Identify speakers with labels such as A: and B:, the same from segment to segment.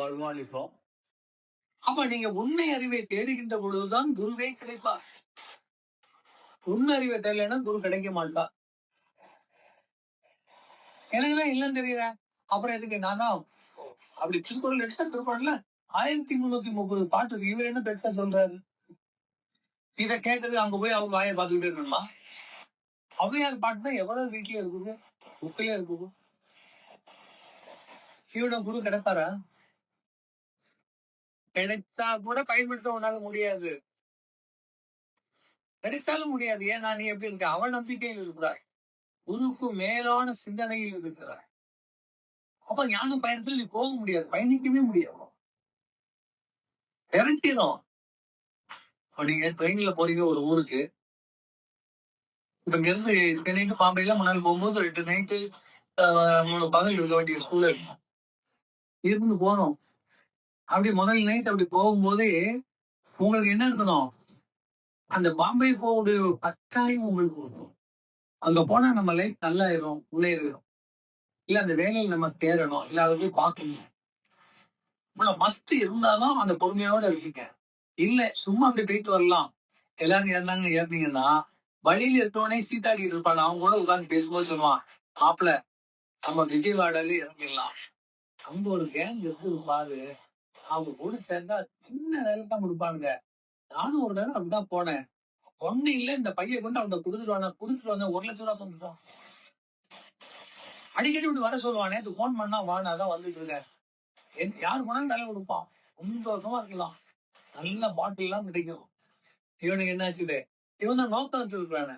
A: வருவான் அப்ப நீங்க உண்மை அறிவை தேடுகின்ற பொழுதுதான் குருவே கிடைப்பார். உண்மை அறிவை தெரியலன்னா குரு கிடைக்க மாட்டார் எனக்குதான் இல்லைன்னு தெரியல அப்புறம் எதுக்கு? நான் தான் அப்படி திருக்குறள் எடுத்த திருக்குறள்ல ஆயிரத்தி முன்னூத்தி முப்பது பாட்டு இவர் என்ன பெருசா சொல்றாரு? இத கேட்கறது அங்க போய் அவங்க வாயை பார்த்துக்கிட்டே இருக்கணுமா? ஔவையார் பாட்டு தான் எவ்வளவு வீட்லயே இருக்குது? புக்கிலே இருக்குது. இவட குரு கிடைப்பாரா? கிடைச்சா கூட பயன்படுத்த உன்னால முடியாது. கிடைத்தாலும் முடியாது. ஏன் நான் நீ எப்படி இருக்க? அவன் நம்பிக்கையில் இருக்கிறாய். குருக்கு மேலான சிந்தனையில் இருக்கிறாய். அப்ப ஞான பயணத்தில் நீ போக முடியாது. பயணிக்கவே முடியாது. விரட்டிடும் நீங்க ட்ரெயின்ல போறீங்க? ஒரு ஊருக்கு. இப்ப இங்க இருந்து சென்னைக்கு பாம்பேல முன்னாள் போகும்போது ரெண்டு நைட்டு மூணு பகல் இருக்க வேண்டிய ஸ்கூல்ல இருக்கும் இருந்து போனோம். அப்படி முதல் நைட் அப்படி போகும்போதே உங்களுக்கு என்ன இருக்கணும்? அந்த பாம்பே போகுடைய கட்டாயம் உங்களுக்கு இருக்கும் அங்க போனா நம்ம லைஃப் நல்லா இருக்கும் முன்னேறும் இல்ல அந்த வேலையில நம்ம சேரணும் இல்ல அதை போய் பார்க்கணும். மஸ்ட் இருந்தாலும் அந்த பொறுமையோட இருப்பீங்க இல்ல சும்மா அப்படி போயிட்டு வரலாம். எல்லாரும் இறந்தாங்க இறந்தீங்கன்னா வழியில இருக்கவனே சீட்டாடி இருப்பான் அவங்க கூட உட்காந்து பேசும்போது சொல்லுவான் மாப்பிள்ள நம்ம விஜயவாடால இறங்கிடலாம். அங்க ஒரு கேங் இருக்கு பாரு. அவங்க கூட சேர்ந்தா சின்ன நேரம் தான் கொடுப்பானுங்க. நானும் ஒரு நேரம் அப்படிதான் போனேன். ஒண்ணு இல்ல இந்த பையன் கொண்டு அவங்க கொடுத்துட்டு வந்தேன் கொடுத்துட்டு வந்தேன் ஒரு லட்சம் ரூபா தந்துட்டோம் அடிக்கடி இப்படி வர சொல்லுவானே இது போன் பண்ணா வானா தான் வந்துட்டு இருக்கேன். என்- யார் போனாலும் நல்லா கொடுப்பான். சந்தோஷமா இருக்கலாம். நல்ல பாட்டில் எல்லாம் கிடைக்கும். இவனுக்கு என்னாச்சு இவன் தான் நோக்கம் வச்சிருக்கானே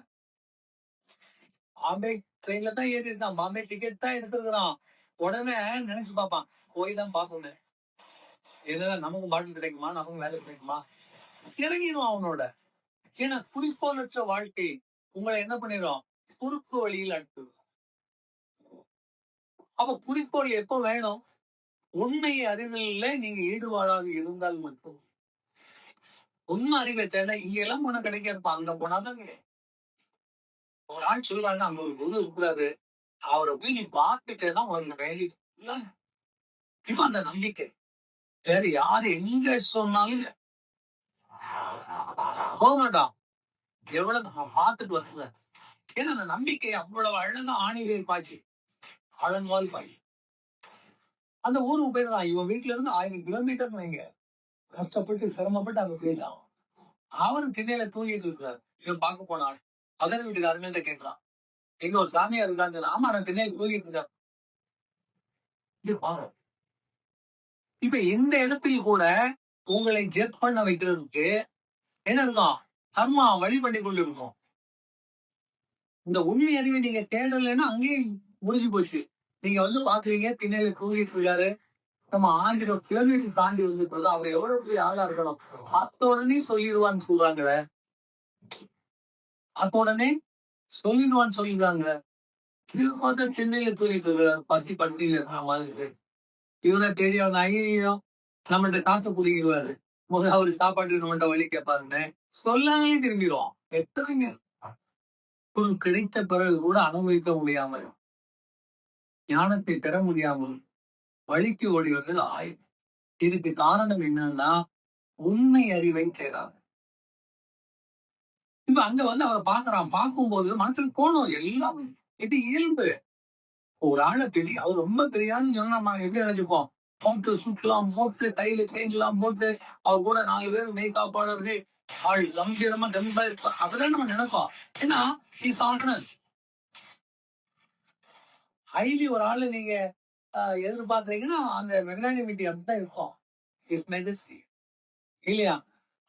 A: பாம்பே ட்ரெயின்ல தான் ஏறி இருக்கான் பாம்பே டிக்கெட் தான் எடுத்திருக்கிறான். உடனே நினைச்சு பார்ப்பான் போய் தான் பார்க்கணும். என்னதான் நமக்கு வாழ்க்கை கிடைக்குமா? நமக்கு வேலை கிடைக்குமா? இறங்கிடும் அவனோட. ஏன்னா குறிக்கோளற்ற வாழ்க்கை. உங்களை என்ன பண்ணிடும் குறுக்கு வழியில் அட்டு அப்ப குறிக்கோள் எப்ப வேணும்? உண்மை அறிவியல்ல நீங்க ஈடுபாடாக இருந்தால் மட்டும். உண்மை அறிவை தேட இங்க எல்லாம் போனா கிடைக்கிறப்ப அங்க போனாதான் ஒரு ஆள் சொல்றாங்க அங்க ஒரு குரு இருக்கிறாரு. அவரை போய் நீ பார்த்துட்டேதான் உனக்கு வேலை. இப்ப அந்த நம்பிக்கை. வேற யாரு எங்க சொன்னாலும் போக எவ்வளவு பார்த்துட்டு வருது ஏன்னா அந்த நம்பிக்கை அவ்வளவு அழகா ஆணிகள் பாய்ச்சி. அழன்வால் பாய் அந்த ஊருக்கு போயிடலாம் இவன் வீட்டுல இருந்து ஆயிரம் கிலோமீட்டர் வைங்க. கஷ்டப்பட்டு சிரமப்பட்டு அங்க போயிடலாம் அவரும் திண்ணையில தூங்கிட்டு இருக்கிறார். இவன் பார்க்க போனான். பக்கத்து வீட்டுக்கு அருமையிட்ட கேட்கிறான். எங்க ஒரு சாமியார் இருக்காங்க ஆமா நான் திண்ணையில தூங்கிட்டு இருக்கேன். இது பாரு. இப்ப இந்த இடத்தில் கூட உங்களை ஜெட் பண்ண வைக்கிறதுக்கு என்ன இருக்கும் கர்மா வழி பண்ணி கொண்டு இருக்கும் இந்த உண்மை அறிவை நீங்க தேடலைன்னா அங்கேயே முடிஞ்சு போச்சு. நீங்க வந்து பாக்குறீங்க பின்னால தூங்கிட்டு இருக்காரு நம்ம ஆயிரம் கிலோமீட்டர் தாண்டி வந்துட்டு அவர் எவ்வளவு பெரிய ஆளா இருக்கணும். பார்த்த உடனே சொல்லிடுவான்னு சொல்றாங்களே. பார்த்த உடனே சொல்லிடுவான்னு சொல்லிடுறாங்க திரும்ப பார்த்தா சென்னையில தூங்கிட்டு இருக்கிறார் பசி பட்டியல இருக்கிற மாதிரி இருக்கு இவரை தெரியும் ஐயோ நம்மள்ட்ட காசை புரியுவாரு முதல்ல அவரு சாப்பாடு நம்மகிட்ட வழி கேட்பாருன்னு சொல்லாமே திரும்பிடுவோம் எத்தனை ஒரு கிடைத்த பிறகு கூட அனுபவிக்க முடியாமல் ஞானத்தை பெற முடியாமல் வழிக்கு ஓடிவர்கள் வந்தது ஆயுதம் இதுக்கு காரணம் என்னன்னா உண்மை அறிவை தேடாது. இப்ப அங்க வந்து அவரை பாக்குறான் பார்க்கும்போது மனசுக்கு கோணம் எல்லாமே இது இயல்பு. ஒரு ஆளை பெரிய அவர் ரொம்ப பெரியான்னு சொன்னா நம்ம எப்படி நினைச்சுப்போம் போட்டு சுற்றலாம் போட்டு டைல செஞ்சலாம் போட்டு அவர் கூட நாலு பேர் மெய் ஆடுறது ஆள் கம்பீரமா கம்பா இருப்பா அப்படிதான் நம்ம நினைப்போம். ஏன்னா இஸ் ஆனஸ் ஹைலி ஒரு ஆளு நீங்க எதிர்பார்க்கறீங்கன்னா அந்த மெக்னானிமிட்டி அப்படிதான் இருக்கும். இஸ் மெஜஸ்டி இல்லையா?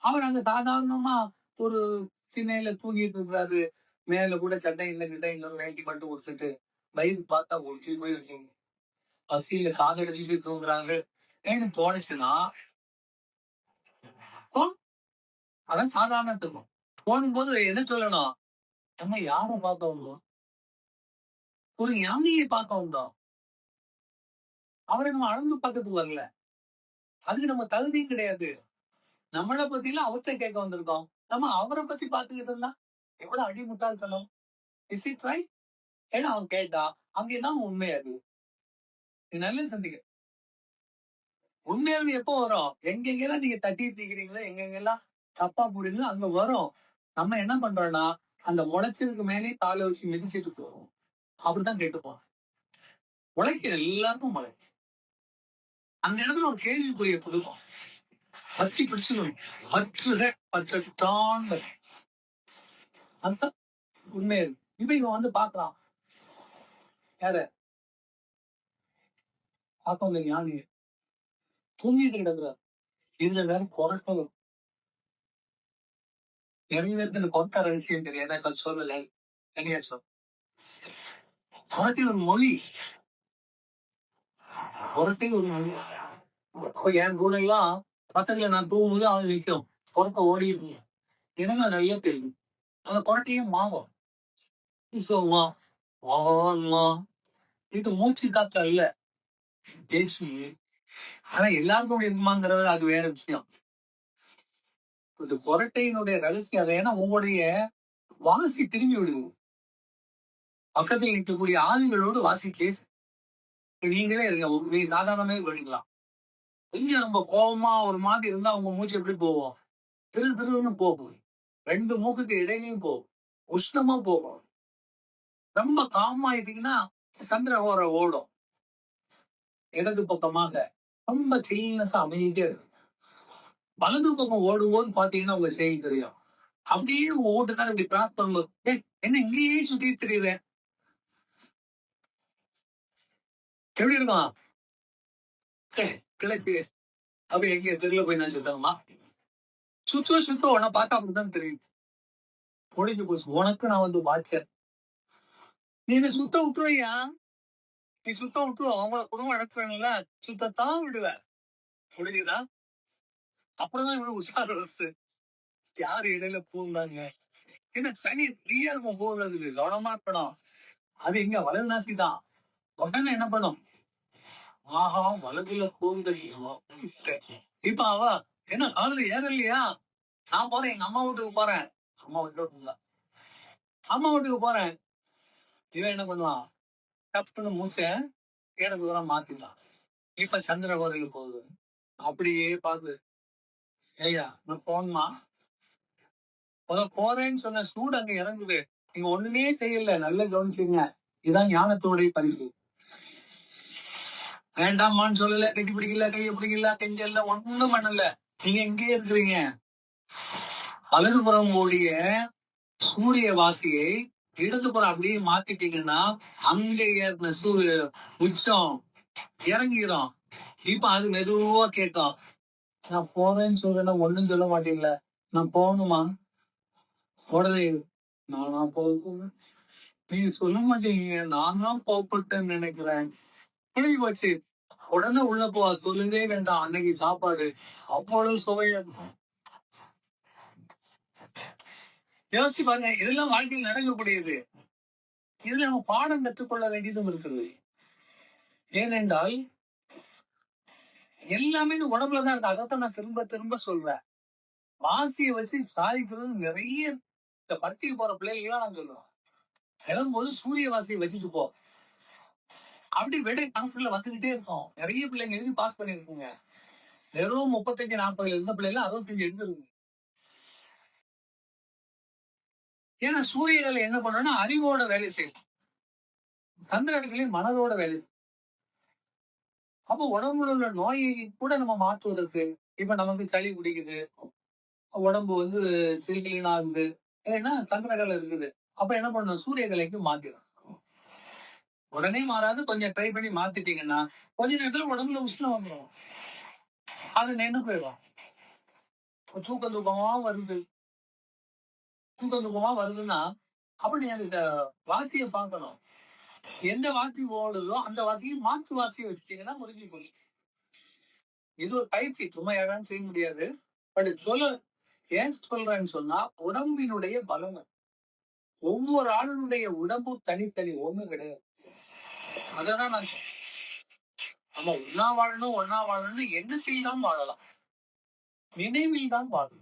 A: அவர் அங்க சாதாரணமா ஒரு திண்ணையில தூங்கிட்டு இருக்கிறாரு மேல கூட சட்டை இல்லை கிட்ட இன்னொரு வேட்டி மட்டும் கொடுத்துட்டு வயிறு பார்த்தா ஒட்டி போய் இருக்கீங்க. பசியில காதடிச்சுட்டு தூங்குறாங்க. ஏன்னு தோணுச்சுன்னா அதான் சாதாரண தூக்கம். போகும்போது என்ன சொல்லணும்? நம்ம யாரை பார்க்க வந்தோம்? ஒரு ஞானியை பார்க்க வந்தோம். அவரை நம்ம அளந்து பார்க்கறதுக்கு வரல. அதுக்கு நம்ம தகுதியும் கிடையாது. நம்மளை பத்தில அவத்தை கேட்க வந்திருக்கோம். நம்ம அவரை பத்தி பாத்துக்கிட்டு இருந்தா எவ்வளவு அடிமுட்டாள்தனம். இஸ் இட் ரைட் ஏன்னா அவன் கேட்டா அங்கேதான் உண்மையா இருக்கு இது நல்ல சந்திக்க. உண்மையாலுமே எப்போ வரும்? எங்கெங்கெல்லாம் நீங்க தட்டிட்டு இருக்கிறீங்களோ எங்கெங்கெல்லாம் தப்பா போடுறீங்களோ அங்க வரும். நம்ம என்ன பண்றோம்னா அந்த முளைச்சதுக்கு மேலே காலை வச்சு மிதிச்சிட்டு போவோம். அப்படித்தான் கேட்டுப்போம். உழைக்க எல்லாருக்கும் மழை அந்த இடத்துல ஒரு கேள்விக்குரிய கொடுக்கும் பத்தி பிடிச்சிடும். பற்றுக பற்றட்டான் அந்த உண்மையா இருக்கு. இப்ப இவன் வந்து பாக்குறான் யார பார்க்க வந்த ஞானி. தூங்கிட்டு கிடக்குறார். இதுல வேற குரட்டும் நிறைய பேருக்கு இந்த கொத்த ரகசியம் தெரியாது. எனக்கு சொல்லல. தனியா சொல். குரத்தில் ஒரு மொழி. குரத்தில் ஒரு மொழி. என் கூட எல்லாம் பக்கத்துல நான் தூங்கும்போது அவன் நிற்கும். குரட்ட ஓடி இருக்கும் எனக்கு அது நிறைய தெரியும். அந்த குரட்டையும் மாவும் சொல்லுமா வாமா இது மூச்சு காத்தா இல்ல பேசி ஆனா எல்லாருக்கும் இருக்குமாங்கிறது அது வேற விஷயம். இந்த கொரட்டையினுடைய ரகசியம் அது. ஏன்னா உங்களுடைய வாசி திரும்பி விடுது. பக்கத்தில் இருக்கக்கூடிய ஆளுங்களோடு வாசி பேசு. நீங்களே இருங்க. சாதாரணமே பண்ணிக்கலாம் கொஞ்சம் நம்ம கோபமா ஒரு மாதிரி இருந்தா உங்க மூச்சு எப்படி போவோம் திரு திருன்னு போகும். ரெண்டு மூக்குக்கு இடையிலையும் போகும். உஷ்ணமா போகும். ரொம்ப காமாயிட்டீங்கன்னா ஆயிட்டீங்கன்னா சந்திரகோர ஓடும். இடது பக்கமாக ரொம்ப சில்னஸா அமைதிட்டே இருக்கும் வலது பக்கம் ஓடும்போது பாத்தீங்கன்னா உங்க செய்தி தெரியும். அப்படியே உங்க ஓட்டுக்கார இப்படி கிராஸ் பண்ணும்போது "ஏய், என்ன இங்கேயே சுத்திட்டு தெரியுறேன் எப்படி இருக்கும்? கிழக்கு அப்படி எங்க தெருல போய் நான் சுத்தணுமா? சுத்த சுத்த உன பார்த்தா அப்படிதான் தெரியும் முடிஞ்சு போச்சு. உனக்கு நான் வந்து வாட்சேன் நீ என்ன சுத்த விட்டுருவியா நீ சுத்தம் விட்டு அவங்கள குடும்பம் நடத்துறாங்கல்ல சுத்தத்தான் விடுவ. முடிஞ்சுதா அப்புறம்தான் இவனு உஷார் வருது யாரு இடையில பூந்தாங்க? என்ன சனி ஃப்ரீயா இருக்கும் போகிறது கவனமா இருக்கணும். அது எங்க? வலது நாசி தான் உடனே என்ன பண்ணும்? ஆஹா வலதுல பூந்தடியும் இப்ப அவ என்ன காதுல ஏறலையா? நான் போறேன் எங்க அம்மா வீட்டுக்கு போறேன். அம்மா வீட்டுல அம்மா வீட்டுக்கு போறேன். இவன் என்ன பண்ணுவான்? டப்புன்னு மூச்சை இடது தூரம் மாத்திடலாம் இப்ப சந்திர கோதையில் போகுது. அப்படியே பாத்து ஐயா நான் போன்மா முத போறேன்னு சொன்ன சூடு அங்க இறங்குது. நீங்க ஒண்ணுமே செய்யல. நல்ல கவனிச்சுங்க இதுதான் ஞானத்தோடைய பரிசு. வேண்டாமான்னு சொல்லல. கட்டி பிடிக்கல. கையை பிடிக்கல. கெஞ்சல்ல. ஒண்ணும் பண்ணல. நீங்க எங்கேயே இருக்கிறீங்க? அழகுபுறம் ஓடிய சூரிய வாசியை இடதுபுறம் அப்படியே மாத்திட்டீங்கன்னா அங்கே ஏறின சூரிய உச்சம் இறங்கிடும் இப்ப அது மெதுவா கேட்கும். நான் போறேன்னு சொல்றேன்னா ஒண்ணும் சொல்ல மாட்டீங்களே? நான் போகணுமா? உடனே நானா போகணும் நீ சொல்ல மாட்டீங்க. நான் தான் போகப்பட்டேன்னு நினைக்கிறேன். புரிய போச்சு. உடனே உள்ள போ. சொல்லவே வேண்டாம். அன்னைக்கு சாப்பாடு. அவ்வளவு சுவையா இருக்கும் யோசிச்சு பாருங்க இதெல்லாம் வாழ்க்கையில் நடக்கக்கூடியது. இதுல நம்ம பாடம் கற்றுக்கொள்ள வேண்டியதும் இருக்கிறது. ஏனென்றால் எல்லாமே உடம்புல உடம்புலதான் இருக்கு அதைத்தான் நான் திரும்ப திரும்ப சொல்றேன். வாசியை வச்சு சாதிக்கிறது நிறைய இந்த பரீட்சைக்கு போற பிள்ளைகள்லாம் நான் சொல்லுவேன். எழும்போது சூரிய வாசியை வச்சுட்டு போ. அப்படி விடை கணசுல வந்துகிட்டே இருக்கும். நிறைய பிள்ளைங்க எழுதி பாஸ் பண்ணிருக்குங்க வெறும் முப்பத்தஞ்சு நாற்பதுல இருந்த பிள்ளைங்க அறுபத்தஞ்சு எழுந்திருக்குங்க ஏன்னா சூரியகளை என்ன பண்ணணும்னா அறிவோட வேலை செய்யும் சந்திரன்களையும் மனதோட வேலை செய்யும் அப்போ உடம்புல உள்ள நோயை கூட நம்ம மாற்றுவதற்கு இப்ப நமக்கு சளி பிடிக்குது உடம்பு வந்து சில்கிலீன் ஆகுது ஏன்னா சந்திரகலை இருக்குது. அப்ப என்ன பண்ணணும்? சூரியகலைக்கு மாத்திடும் உடனே மாறாது கொஞ்சம் ட்ரை பண்ணி மாத்திட்டீங்கன்னா கொஞ்ச நேரத்துல உடம்புல உஷ்ணம் வந்துடும் அது நின்று போயிடும். தூக்க தூக்கமா வருது. கொஞ்சம் தூக்கமா வருதுன்னா அப்படி நீ அந்த வாசியை பார்க்கணும். எந்த வாசி போடுதோ அந்த வாசியை மாற்று வாசியை வச்சுட்டீங்கன்னா முடிஞ்சு போகும் இது ஒரு பயிற்சி. சும்மா யாரும் செய்ய முடியாது. பட் சொல்ல ஏன் சொல்றேன்னு சொன்னா உடம்பினுடைய பலங்கள். ஒவ்வொரு ஆளுடைய உடம்பு தனித்தனி ஒண்ணு கிடையாது. அததான் நான் ஆமா நம்ம ஒன்னா வாழணும் ஒன்னா வாழணும்னு எண்ணத்தில் தான் வாழலாம். நினைவில் தான் வாழணும்.